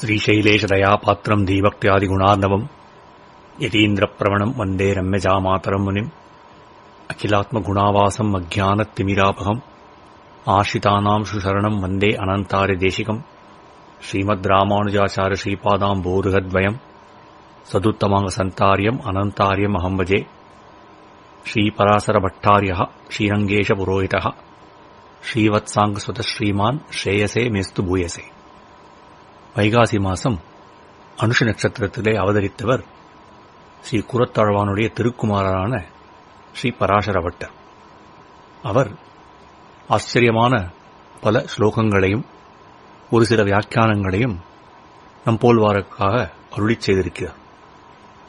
श्रीशैलेशदयापात्रम् धीभक्त्यादिगुणार्णवम् यतीन्द्रप्रवणम् वन्दे रम्यजामातरम् मुनिम् अखिलात्मगुणावासम् अज्ञानतिमिरापहम् आश्रितानाम् सुशरणम् वन्दे अनन्तार्यदेशिकम् श्रीमद्रामानुजाचार्य श्रीपादाम् बोरुहद्वयम् सदुत्तमाङ्गसन्तार्यम् अनन्तार्यमहं भजे श्रीपरासरभट्टार्यः श्रीरङ्गेशपुरोहितः श्रीवत्साङ्गस्वतः श्रीमान् श्रेयसे मेस्तु भूयसे வைகாசி மாசம் அனுஷ நட்சத்திரத்திலே அவதரித்தவர் ஸ்ரீ குரத்தாழ்வானுடைய திருக்குமாரரான ஸ்ரீ பராசர பட்டர் அவர் ஆச்சரியமான பல ஸ்லோகங்களையும் ஒரு சில வியாக்கியானங்களையும் நம் போல்வாருக்காக அருளிச் செய்திருக்கிறார்.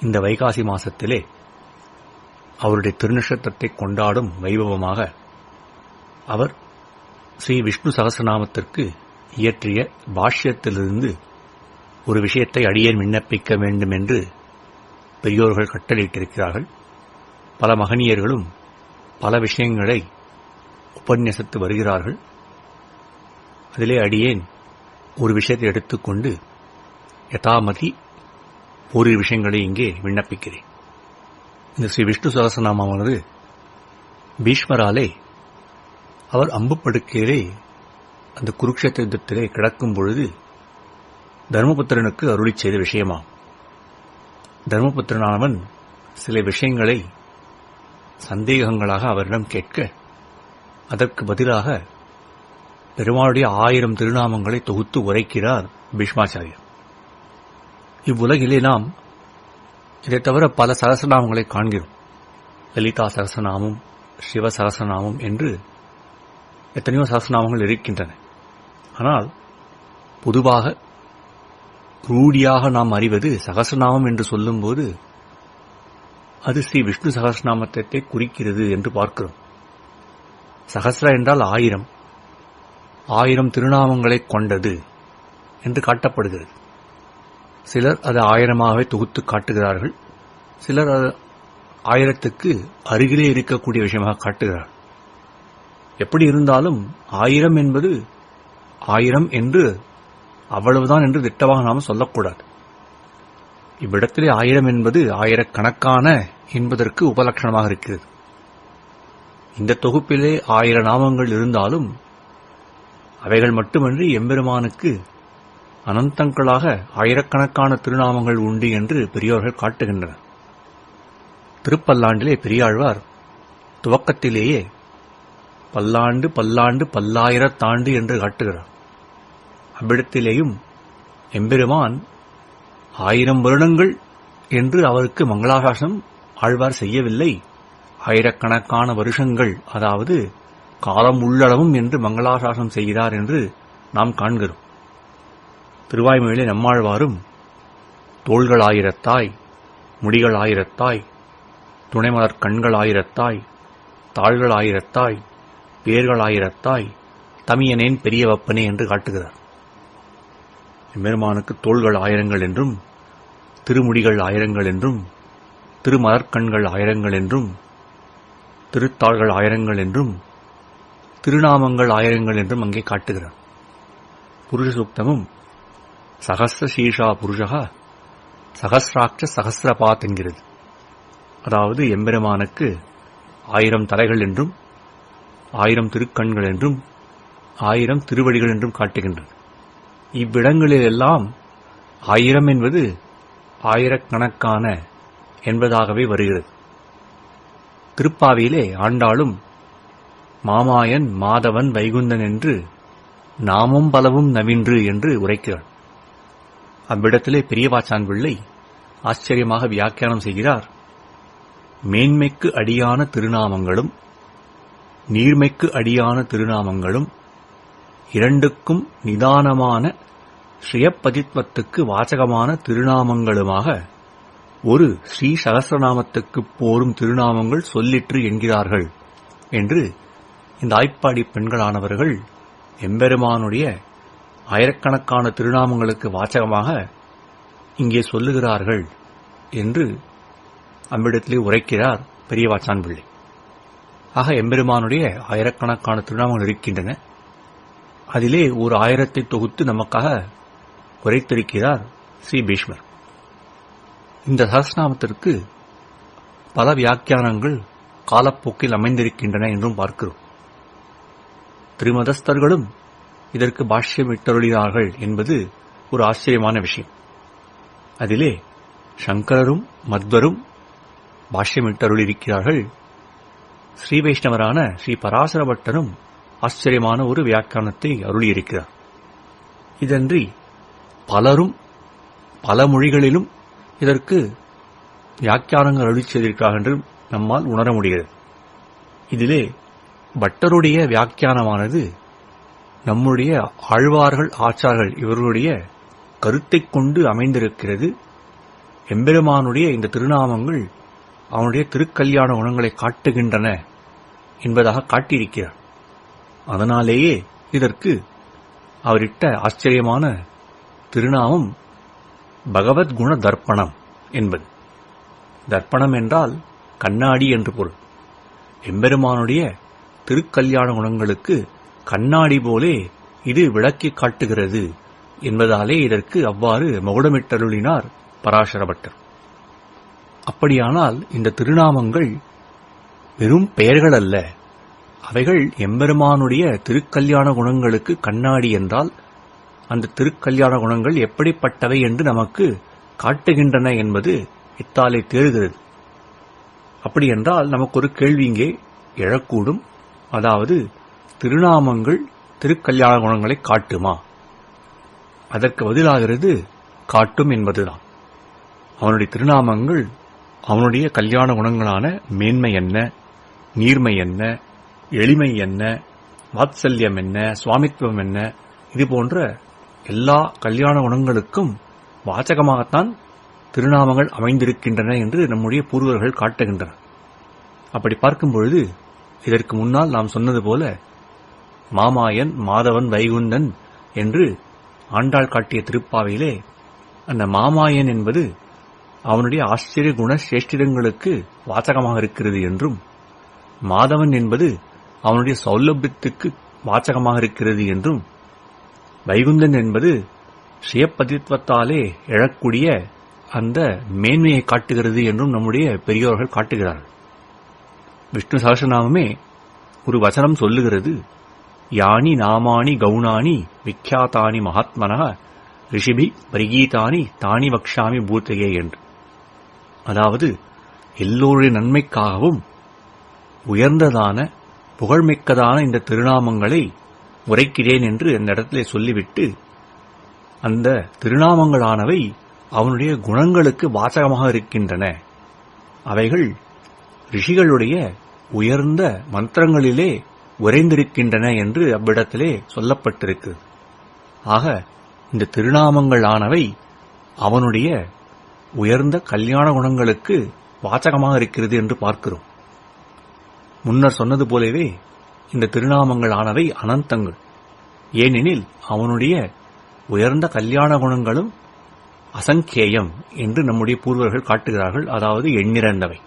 இந்த வைகாசி மாசத்திலே அவருடைய திருநட்சத்திரத்தை கொண்டாடும் வைபவமாக அவர் ஸ்ரீ விஷ்ணு சகசநாமத்திற்கு இயற்றிய பாஷ்யத்திலிருந்து ஒரு விஷயத்தை அடியேன் விண்ணப்பிக்க வேண்டும் என்று பெரியோர்கள் கட்டளையிட்டிருக்கிறார்கள். பல மகனியர்களும் பல விஷயங்களை உபன்யசித்து வருகிறார்கள். அதிலே அடியேன் ஒரு விஷயத்தை எடுத்துக்கொண்டு யதாமதி ஒரு விஷயங்களை இங்கே விண்ணப்பிக்கிறேன். இந்த ஸ்ரீ விஷ்ணு சகசநாமானது பீஷ்மராலே அவர் அம்புப்படுக்கையிலே அந்த குருக்ஷேத்திர யுத்தத்திலே கிடக்கும் பொழுது தர்மபுத்திரனுக்கு அருளி செய்த விஷயமாம். தர்மபுத்திரனானவன் சில விஷயங்களை சந்தேகங்களாக அவரிடம் கேட்க அதற்கு பதிலாக பெருமாளுடைய ஆயிரம் திருநாமங்களை தொகுத்து உரைக்கிறார் பீஷ்மாச்சாரியர். இவ்வுலகிலே நாம் இதை தவிர பல சரசநாமங்களை காண்கிறோம். லலிதா சரசநாமம் சிவ சரசநாமம் என்று எத்தனையோ சகசநாமங்கள் இருக்கின்றன. ஆனால் பொதுவாக ரூடியாக நாம் அறிவது சகசநாமம் என்று சொல்லும்போது அது ஸ்ரீ விஷ்ணு சகசநாமத்தை குறிக்கிறது என்று பார்க்கிறோம். சகசிர என்றால் ஆயிரம். ஆயிரம் திருநாமங்களை கொண்டது என்று காட்டப்படுகிறது. சிலர் அது ஆயிரமாகவே தொகுத்து காட்டுகிறார்கள். சிலர் அது ஆயிரத்துக்கு அருகிலே இருக்கக்கூடிய விஷயமாக காட்டுகிறார்கள். எப்படி இருந்தாலும் ஆயிரம் என்பது ஆயிரம் என்று அவ்வளவுதான் என்று திட்டமாக நாம் சொல்லக்கூடாது. இவ்விடத்திலே ஆயிரம் என்பது ஆயிரக்கணக்கான என்பதற்கு உபலட்சணமாக இருக்கிறது. இந்த தொகுப்பிலே ஆயிர நாமங்கள் இருந்தாலும் அவைகள் மட்டுமன்றி எம்பெருமானுக்கு அனந்தங்களாக ஆயிரக்கணக்கான திருநாமங்கள் உண்டு என்று பெரியோர்கள் காட்டுகின்றனர். திருப்பல்லாண்டிலே பெரியாழ்வார் துவக்கத்திலேயே பல்லாண்டு பல்லாண்டு பல்லாயிரத்தாண்டு என்று காட்டுகிறார். அவ்விடத்திலேயும் எம்பெருமான் ஆயிரம் வருடங்கள் என்று அவருக்கு மங்களாகாசம் ஆழ்வார் செய்யவில்லை. ஆயிரக்கணக்கான வருஷங்கள் அதாவது காலம் உள்ளளவும் என்று மங்களாசாசனம் செய்கிறார் என்று நாம் காண்கிறோம். திருவாய்மொழியிலே நம்மாழ்வாரும் தோள்கள் ஆயிரத்தாய் முடிகள் ஆயிரத்தாய் துணைமலர் கண்கள் ஆயிரத்தாய் தாள்கள் ஆயிரத்தாய் பேர்களாயிரத்தாய் தமியனேன் பெரியவப்பனே என்று காட்டுகிறார். எம்பெருமானுக்கு தோள்கள் ஆயிரங்கள் என்றும் திருமுடிகள் ஆயிரங்கள் என்றும் திருமலர்கண்கள் ஆயிரங்கள் என்றும் திருத்தாள்கள் ஆயிரங்கள் என்றும் திருநாமங்கள் ஆயிரங்கள் என்றும் அங்கே காட்டுகிறார். புருஷ சூக்தமும் சகசிர சீஷா புருஷகா சகசிராட்ச சகசிரபாத் என்கிறது. அதாவது எம்பெருமானுக்கு ஆயிரம் தலைகள் என்றும் ஆயிரம் திருக்கண்கள் என்றும் ஆயிரம் திருவடிகள் என்றும் காட்டுகின்றன. இவ்விடங்களிலெல்லாம் ஆயிரம் என்பது ஆயிரக்கணக்கான என்பதாகவே வருகிறது. திருப்பாவியிலே ஆண்டாளும் மாமாயன் மாதவன் வைகுந்தன் என்று நாமும் பலவும் நவின்று என்று உரைக்கிறார் அவ்விடத்திலே பெரியவாச்சான் பிள்ளை ஆச்சரியமாக வியாக்கியானம் செய்கிறார். மேன்மைக்கு அடியான திருநாமங்களும் நீர்மைக்கு அடியான திருநாமங்களும் இரண்டுக்கும் நிதானமான ஸ்ரீயப்பதித்வத்துக்கு வாசகமான திருநாமங்களுமாக ஒரு ஸ்ரீ சகசிரநாமத்துக்கு போரும் திருநாமங்கள் சொல்லிற்று என்கிறார்கள் என்று இந்த ஆய்ப்பாடி பெண்களானவர்கள் எம்பெருமானுடைய ஆயிரக்கணக்கான திருநாமங்களுக்கு வாசகமாக இங்கே சொல்லுகிறார்கள் என்று அவ்விடத்திலே உரைக்கிறார் பெரியவாச்சான் பிள்ளை. ஆக எம்பெருமானுடைய ஆயிரக்கணக்கான திருநாமங்கள் இருக்கின்றன. அதிலே ஒரு ஆயிரத்தை தொகுத்து நமக்காக உரைத்திருக்கிறார் ஸ்ரீ பீஷ்மர். இந்த சகஸ்நாமத்திற்கு பல வியாக்கியானங்கள் காலப்போக்கில் அமைந்திருக்கின்றன என்றும் பார்க்கிறோம். திருமதஸ்தர்களும் இதற்கு பாஷ்யமிட்டருளினார்கள் என்பது ஒரு ஆச்சரியமான விஷயம். அதிலே சங்கரரும் மத்வரும் பாஷ்யமிட்டருளிருக்கிறார்கள் ஸ்ரீ வைஷ்ணவரான ஸ்ரீ பராசர பட்டரும் ஆச்சரியமான ஒரு வியாக்கியானத்தை அருளியிருக்கிறார். இதன்றி பலரும் பல மொழிகளிலும் இதற்கு வியாக்கியானங்கள் அருளி செய்திருக்கிறார் என்று நம்மால் உணர முடிகிறது. இதிலே பட்டருடைய வியாக்கியானமானது நம்முடைய ஆழ்வார்கள் ஆச்சார்கள் இவர்களுடைய கருத்தைக் கொண்டு அமைந்திருக்கிறது. எம்பெருமானுடைய இந்த திருநாமங்கள் அவனுடைய திருக்கல்யாண குணங்களை காட்டுகின்றன என்பதாக காட்டியிருக்கிறார். அதனாலேயே இதற்கு அவரிட்ட ஆச்சரியமான திருநாமம் பகவத்குண தர்ப்பணம் என்பது. தர்ப்பணம் என்றால் கண்ணாடி என்று பொருள். எம்பெருமானுடைய திருக்கல்யாண குணங்களுக்கு கண்ணாடி போலே இது விளக்கி காட்டுகிறது என்பதாலே இதற்கு அவ்வாறு மகுடமிட்டருளினார் பராசரபட்டர். அப்படியானால் இந்த திருநாமங்கள் வெறும் பெயர்கள் அல்ல. அவைகள் எம்பெருமானுடைய திருக்கல்யாண குணங்களுக்கு கண்ணாடி என்றால் அந்த திருக்கல்யாண குணங்கள் எப்படிப்பட்டவை என்று நமக்கு காட்டுகின்றன என்பது இத்தாலே தேறுகிறது. அப்படி என்றால் நமக்கு ஒரு கேள்வி இங்கே எழக்கூடும். அதாவது திருநாமங்கள் திருக்கல்யாண குணங்களை காட்டுமா? அதற்கு பதிலாகிறது காட்டும் என்பதுதான். அவனுடைய திருநாமங்கள் அவனுடைய கல்யாண குணங்களான மேன்மை என்ன நீர்மை என்ன எளிமை என்ன வாத்சல்யம் என்ன சுவாமித்துவம் என்ன இது போன்ற எல்லா கல்யாண குணங்களுக்கும் வாச்சகமாகத்தான் திருநாமங்கள் அமைந்திருக்கின்றன என்று நம்முடைய பூர்வர்கள் காட்டுகின்றனர். அப்படி பார்க்கும் பொழுது இதற்கு முன்னால் நாம் சொன்னது போல மாமாயன் மாதவன் வைகுந்தன் என்று ஆண்டாள் காட்டிய திருப்பாவையிலே அந்த மாமாயன் என்பது அவனுடைய ஆச்சரிய குண சேஷ்டிதங்களுக்கு வாச்சகமாக இருக்கிறது என்றும் மாதவன் என்பது அவனுடைய சௌலபியத்துக்கு வாச்சகமாக இருக்கிறது என்றும் வைகுந்தன் என்பது சுயப்பதித்வத்தாலே எழக்கூடிய அந்த மேன்மையை காட்டுகிறது என்றும் நம்முடைய பெரியோர்கள் காட்டுகிறார்கள். விஷ்ணு சகசநாமமே ஒரு வசனம் சொல்லுகிறது யானி நாமானி கவுனானி விக்யாத்தானி மகாத்மனா ரிஷிபி பரிகீதானி தானி வக்ஷாமி பூத்தையே என்று. அதாவது எல்லோருடைய நன்மைக்காகவும் உயர்ந்ததான புகழ்மிக்கதான இந்த திருநாமங்களை உரைக்கிறேன் என்று அந்த இடத்திலே சொல்லிவிட்டு அந்த திருநாமங்களானவை அவனுடைய குணங்களுக்கு வாசகமாக இருக்கின்றன. அவைகள் ரிஷிகளுடைய உயர்ந்த மந்திரங்களிலே உறைந்திருக்கின்றன என்று அவ்விடத்திலே சொல்லப்பட்டிருக்கு. ஆக இந்த திருநாமங்களானவை அவனுடைய உயர்ந்த கல்யாண குணங்களுக்கு வாச்சகமாக இருக்கிறது என்று பார்க்கிறோம். முன்னர் சொன்னது போலவே இந்த திருநாமங்களானவை அனந்தங்கள். ஏனெனில் அவனுடைய உயர்ந்த கல்யாண குணங்களும் அசங்கேயம் என்று நம்முடைய பூர்வர்கள் காட்டுகிறார்கள் அதாவது எண்ணிறந்தவை.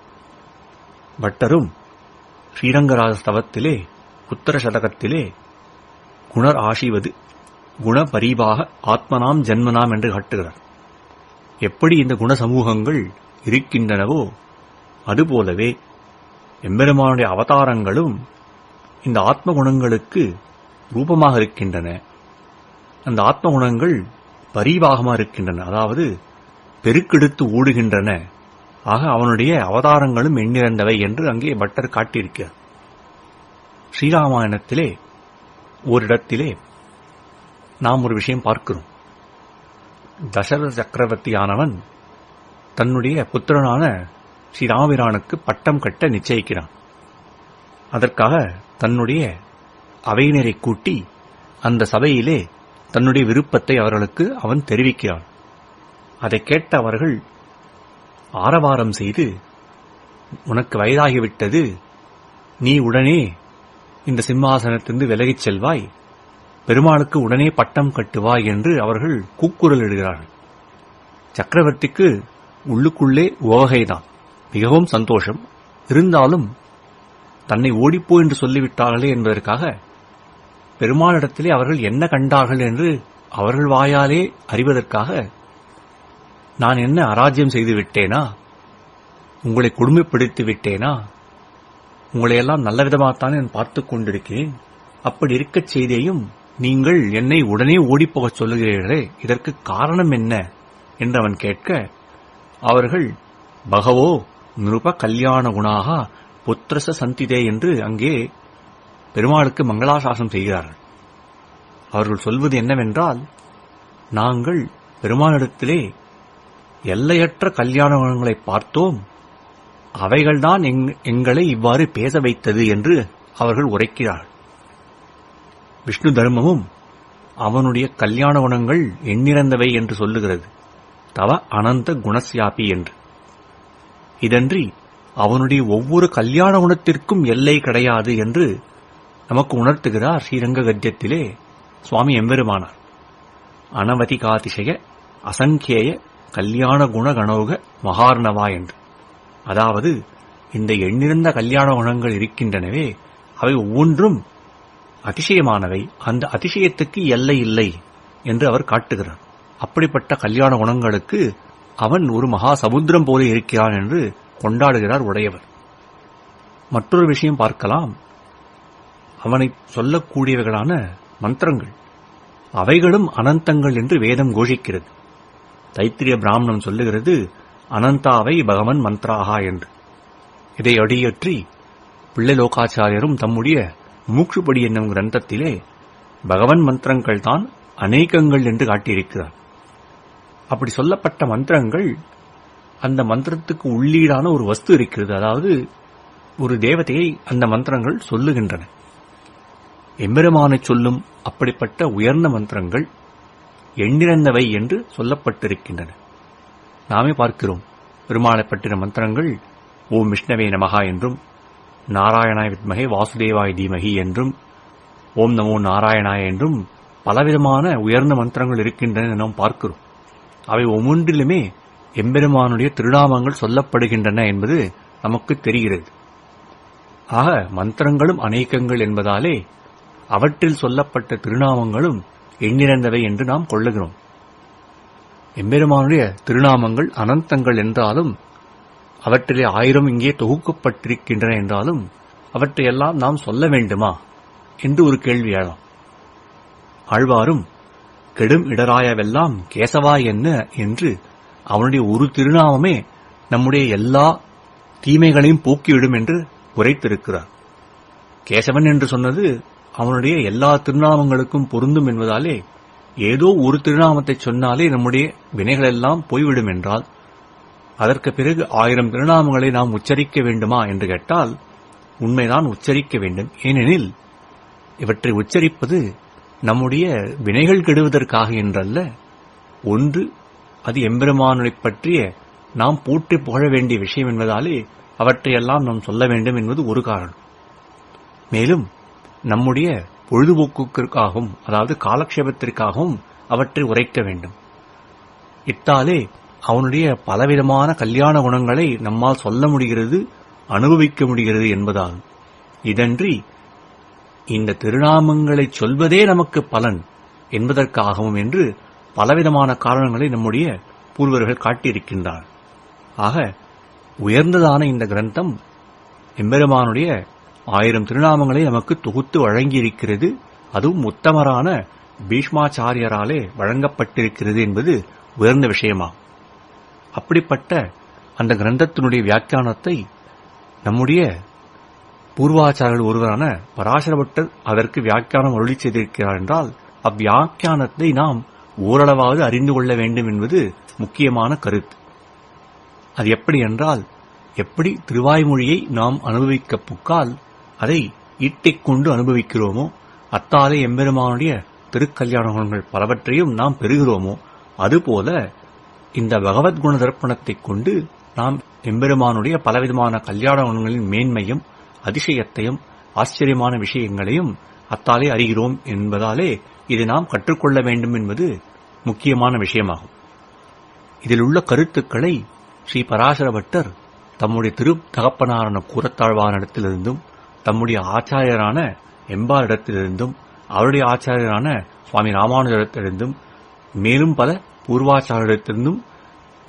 பட்டரும் ஸ்ரீரங்கராஜ ஸ்தவத்திலே உத்தர சதகத்திலே குணர் ஆசிவது குணபரிபாக ஆத்மனாம் ஜென்மனாம் என்று காட்டுகிறார். எப்படி இந்த குண சமூகங்கள் இருக்கின்றனவோ அதுபோலவே எம்பெருமானுடைய அவதாரங்களும் இந்த ஆத்ம குணங்களுக்கு ரூபமாக இருக்கின்றன. அந்த ஆத்ம குணங்கள் பரிவாகமாக இருக்கின்றன. அதாவது பெருக்கெடுத்து ஓடுகின்றன. ஆக அவனுடைய அவதாரங்களும் எண்ணிறந்தவை என்று அங்கே பட்டர் காட்டியிருக்கிறார். ஸ்ரீராமாயணத்திலே ஓரிடத்திலே நாம் ஒரு விஷயம் பார்க்கிறோம். தசரத சக்கரவர்த்தியானவன் தன்னுடைய புத்திரனான ஸ்ரீராமபிரானுக்கு பட்டம் கட்ட நிச்சயிக்கிறான். அதற்காக தன்னுடைய அவையினரை கூட்டி அந்த சபையிலே தன்னுடைய விருப்பத்தை அவர்களுக்கு அவன் தெரிவிக்கிறான். அதை கேட்ட அவர்கள் ஆரவாரம் செய்து உனக்கு வயதாகிவிட்டது. நீ உடனே இந்த சிம்மாசனத்திலிருந்து விலகிச் செல்வாய். பெருமாளுக்கு உடனே பட்டம் கட்டுவா என்று அவர்கள் கூக்குரல் இடுகிறார்கள். சக்கரவர்த்திக்கு உள்ளுக்குள்ளே உவகைதான். மிகவும் சந்தோஷம். இருந்தாலும் தன்னை ஓடிப்போ என்று சொல்லிவிட்டார்களே என்பதற்காக பெருமாளிடத்திலே அவர்கள் என்ன கண்டார்கள் என்று அவர்கள் வாயாலே அறிவதற்காக நான் என்ன அராஜ்யம் செய்து விட்டேனா உங்களை கொடுமைப்படுத்தி விட்டேனா? உங்களையெல்லாம் நல்ல விதமாகத்தான் நான் பார்த்துக் கொண்டிருக்கிறேன். அப்படி இருக்கச் செய்தேயும் நீங்கள் என்னை உடனே ஓடிப்போகச் சொல்லுகிறீர்களே இதற்கு காரணம் என்ன? என்று அவன் கேட்க அவர்கள் பகவோ நிருப கல்யாண குணாக புத்திரச சந்திதே என்று அங்கே பெருமாளுக்கு மங்களாசாசனம் செய்கிறார்கள். அவர்கள் சொல்வது என்னவென்றால் நாங்கள் பெருமானிடத்திலே எல்லையற்ற கல்யாண குணங்களை பார்த்தோம். அவைகள்தான் எங்- எங்களை இவ்வாறு பேச வைத்தது என்று அவர்கள் உரைக்கிறார்கள். விஷ்ணு தர்மமும் அவனுடைய கல்யாண குணங்கள் எண்ணிறந்தவை என்று சொல்லுகிறது. தவ அனந்த குணஸ்யாபி என்று. இதன்றி அவனுடைய ஒவ்வொரு கல்யாண குணத்திற்கும் எல்லை கிடையாது என்று நமக்கு உணர்த்துகிறார் ஸ்ரீரங்க கத்தியத்திலே சுவாமி எம்பெருமானார். அனவதிகாதிசய அசங்கேய கல்யாண குணகணோக மகார்ணவா என்று. அதாவது இந்த எண்ணிறந்த கல்யாண குணங்கள் இருக்கின்றனவே அவை ஒவ்வொன்றும் அதிசயமானவை. அந்த அதிசயத்துக்கு எல்லை இல்லை என்று அவர் காட்டுகிறார். அப்படிப்பட்ட கல்யாண குணங்களுக்கு அவன் ஒரு மகா சமுத்திரம் போல இருக்கிறான் என்று கொண்டாடுகிறார் உடையவர். மற்றொரு விஷயம் பார்க்கலாம். அவனை சொல்லக்கூடியவைகளான மந்திரங்கள். அவைகளும் அனந்தங்கள் என்று வேதம் கோஷிக்கிறது. தைத்திரிய பிராமணம் சொல்லுகிறது அனந்தாவை பகவன் மந்த்ராகா என்று. இதை அடியற்றி பிள்ளை லோகாச்சாரியரும் தம்முடைய மூக்குப்படி என்னும் கிரந்தத்திலே பகவன் மந்திரங்கள் தான் அநேகங்கள் என்று காட்டியிருக்கிறார். அப்படி சொல்லப்பட்ட மந்திரங்கள் அந்த மந்திரத்துக்கு உள்ளீடான ஒரு வஸ்து இருக்கிறது. அதாவது ஒரு தேவதையை அந்த மந்திரங்கள் சொல்லுகின்றன. எம்பெருமானை சொல்லும் அப்படிப்பட்ட உயர்ந்த மந்திரங்கள் எண்ணிறந்தவை என்று சொல்லப்பட்டிருக்கின்றன. நாமே பார்க்கிறோம். பெருமாளைப் பற்றின மந்திரங்கள் ஓம் விஷ்ணவே நமகா என்றும் நாராயணாய் வித்மகே வாசுதேவாய் தீமகி என்றும் ஓம் நமோ நாராயணாய் என்றும் பலவிதமான உயர்ந்த மந்திரங்கள் இருக்கின்றன நாம் பார்க்கிறோம். அவை ஒவ்வொன்றிலுமே எம்பெருமானுடைய திருநாமங்கள் சொல்லப்படுகின்றன என்பது நமக்கு தெரிகிறது. ஆக மந்திரங்களும் அநேகங்கள் என்பதாலே அவற்றில் சொல்லப்பட்ட திருநாமங்களும் எண்ணிறந்தவை என்று நாம் கொள்ளுகிறோம். எம்பெருமானுடைய திருநாமங்கள் அனந்தங்கள் என்றாலும் அவற்றிலே ஆயிரம் இங்கே தொகுக்கப்பட்டிருக்கின்றன என்றாலும் அவற்றையெல்லாம் நாம் சொல்ல வேண்டுமா? என்று ஒரு கேள்வி எழலாம் ஆழ்வாரும் கெடும் இடராயவெல்லாம் கேசவா என்ன என்று அவனுடைய ஒரு திருநாமமே நம்முடைய எல்லா தீமைகளையும் போக்கிவிடும் என்று உரைத்திருக்கிறார். கேசவன் என்று சொன்னது அவனுடைய எல்லா திருநாமங்களுக்கும் பொருந்தும் என்பதாலே ஏதோ ஒரு திருநாமத்தை சொன்னாலே நம்முடைய வினைகளெல்லாம் போய்விடும் என்றால் அதற்கு பிறகு ஆயிரம் திருநாமங்களை நாம் உச்சரிக்க வேண்டுமா என்று கேட்டால் உண்மைதான் உச்சரிக்க வேண்டும். ஏனெனில் இவற்றை உச்சரிப்பது நம்முடைய வினைகள் கெடுவதற்காக என்றல்ல. ஒன்று அது எம்பெருமானை பற்றிய நாம் போற்றி புகழ வேண்டிய விஷயம் என்பதாலே அவற்றையெல்லாம் நாம் சொல்ல வேண்டும் என்பது ஒரு காரணம். மேலும் நம்முடைய பொழுதுபோக்குக்காகவும் அதாவது காலக்ஷேபத்திற்காகவும் அவற்றை உரைக்க வேண்டும். இத்தாலே அவனுடைய பலவிதமான கல்யாண குணங்களை நம்மால் சொல்ல முடிகிறது அனுபவிக்க முடிகிறது என்பதால். இதன்றி இந்த திருநாமங்களைச் சொல்வதே நமக்கு பலன் என்பதற்காகவும் என்று பலவிதமான காரணங்களை நம்முடைய பூர்வர்கள் காட்டியிருக்கின்றார். ஆக உயர்ந்ததான இந்த கிரந்தம் எம்பெருமானுடைய ஆயிரம் திருநாமங்களை நமக்கு தொகுத்து வழங்கியிருக்கிறது. அதுவும் உத்தமரான பீஷ்மாச்சாரியராலே வழங்கப்பட்டிருக்கிறது என்பது உயர்ந்த விஷயமாகும். அப்படிப்பட்ட அந்த கிரந்தத்தினுடைய வியாக்கியானத்தை நம்முடைய பூர்வாச்சாரர்கள் ஒருவரான பராசரபட்டர் அதற்கு வியாக்கியானம் அருளி செய்திருக்கிறார் என்றால் அவ்வியாக்கியானத்தை நாம் ஓரளவாவது அறிந்து கொள்ள வேண்டும் என்பது முக்கியமான கருத்து. அது எப்படி என்றால் எப்படி திருவாய்மொழியை நாம் அனுபவிக்கப் புக்கால் அதை ஈட்டிக் கொண்டு அனுபவிக்கிறோமோ அத்தாலே எம்பெருமானுடைய திருக்கல்யாணங்கள் பலவற்றையும் நாம் பெறுகிறோமோ அதுபோல இந்த பகவத்குண தர்ப்பணத்தைக் கொண்டு நாம் எம்பெருமானுடைய பலவிதமான கல்யாண குணங்களின் மேன்மையும் அதிசயத்தையும் ஆச்சரியமான விஷயங்களையும் அத்தாலே அறிகிறோம் என்பதாலே இதை நாம் கற்றுக்கொள்ள வேண்டும் என்பது முக்கியமான விஷயமாகும். இதில் உள்ள கருத்துக்களை ஸ்ரீ பராசர பட்டர் தம்முடைய திரு தகப்பனாரான கூரத்தாழ்வானிடத்திலிருந்தும் தம்முடைய ஆச்சாரியரான எம்பாரிடத்திலிருந்தும் அவருடைய ஆச்சாரியரான சுவாமி ராமானுஜரிடத்திலிருந்தும் மேலும் பல பூர்வாச்சாரத்திலிருந்தும்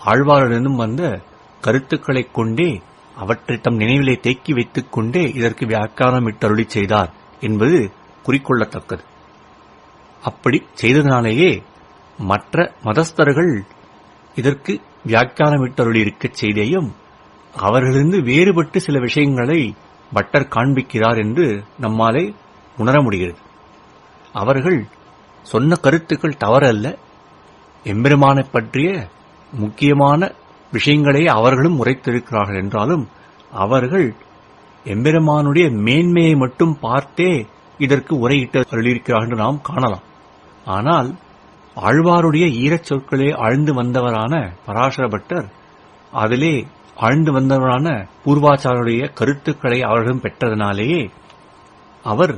ஆழ்வாரிடமும் வந்த கருத்துக்களைக் கொண்டே அவற்றை தம் நினைவிலே தேக்கி வைத்துக் கொண்டே இதற்கு வியாக்கியானமிட்டருளி செய்தார் என்பது குறிக்கொள்ளத்தக்கது. அப்படி செய்ததனாலேயே மற்ற மதஸ்தர்கள் இதற்கு வியாக்கியானமிட்டருளி இருக்கச் செய்தேயும் அவர்களிருந்து வேறுபட்டு சில விஷயங்களை பட்டர் காண்பிக்கிறார் என்று நம்மாலே உணர முடிகிறது. அவர்கள் சொன்ன கருத்துக்கள் தவறல்ல எம்பெருமானை பற்றிய முக்கியமான விஷயங்களை அவர்களும் உரைத்திருக்கிறார்கள் என்றாலும் அவர்கள் எம்பெருமானுடைய மேன்மையை மட்டும் பார்த்தே இதற்கு உரையிட்டு அருளியிருக்கிறார்கள் என்று நாம் காணலாம். ஆனால் ஆழ்வாருடைய ஈரச் சொற்களே ஆழ்ந்து வந்தவரான பராசர பட்டர் அதிலே ஆழ்ந்து வந்தவரான பூர்வாச்சாருடைய கருத்துக்களை அவர்களும் பெற்றதனாலேயே அவர்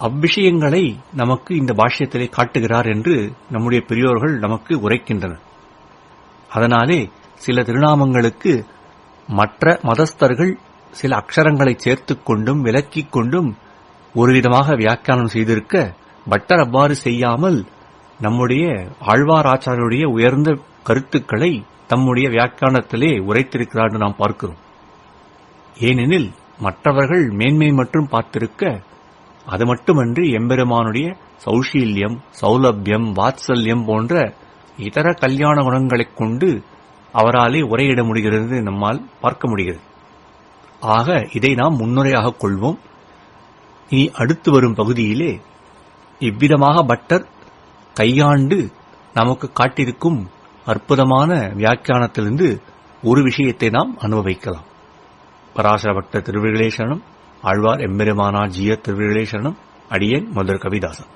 அவ்விஷயங்களை நமக்கு இந்த பாஷ்யத்திலே காட்டுகிறார் என்று நம்முடைய பெரியோர்கள் நமக்கு உரைக்கின்றனர். அதனாலே சில திருநாமங்களுக்கு மற்ற மதஸ்தர்கள் சில அக்ஷரங்களை சேர்த்துக் கொண்டும் விலக்கிக் கொண்டும் ஒருவிதமாக வியாக்கியானம் செய்திருக்க பட்டர் அவ்வாறு செய்யாமல் நம்முடைய ஆழ்வாராச்சாரியருடைய உயர்ந்த கருத்துக்களை தம்முடைய வியாக்கியானத்திலே உரைத்திருக்கிறார் என்று நாம் பார்க்கிறோம். ஏனெனில் மற்றவர்கள் மேன்மை மற்றும் பார்த்திருக்க அது மட்டுமன்றி எம்பெருமானுடைய சௌஷீல்யம் சௌலபியம் வாத்சல்யம் போன்ற இதர கல்யாண குணங்களைக் கொண்டு அவராலே உரையிட முடிகிறது நம்மால் பார்க்க முடிகிறது. ஆக இதை நாம் முன்னுரையாக கொள்வோம். இனி அடுத்து வரும் பகுதியிலே இவ்விதமாக பட்டர் கையாண்டு நமக்கு காட்டியிருக்கும் அற்புதமான வியாக்கியானத்திலிருந்து ஒரு விஷயத்தை நாம் அனுபவிக்கலாம். பராசர பட்ட திருவிகளேசனம் ஆழ்வார் எம்பெருமானார் ஜிய திருவிகளேசனம் அடியேன் மதுர கவிதாசன்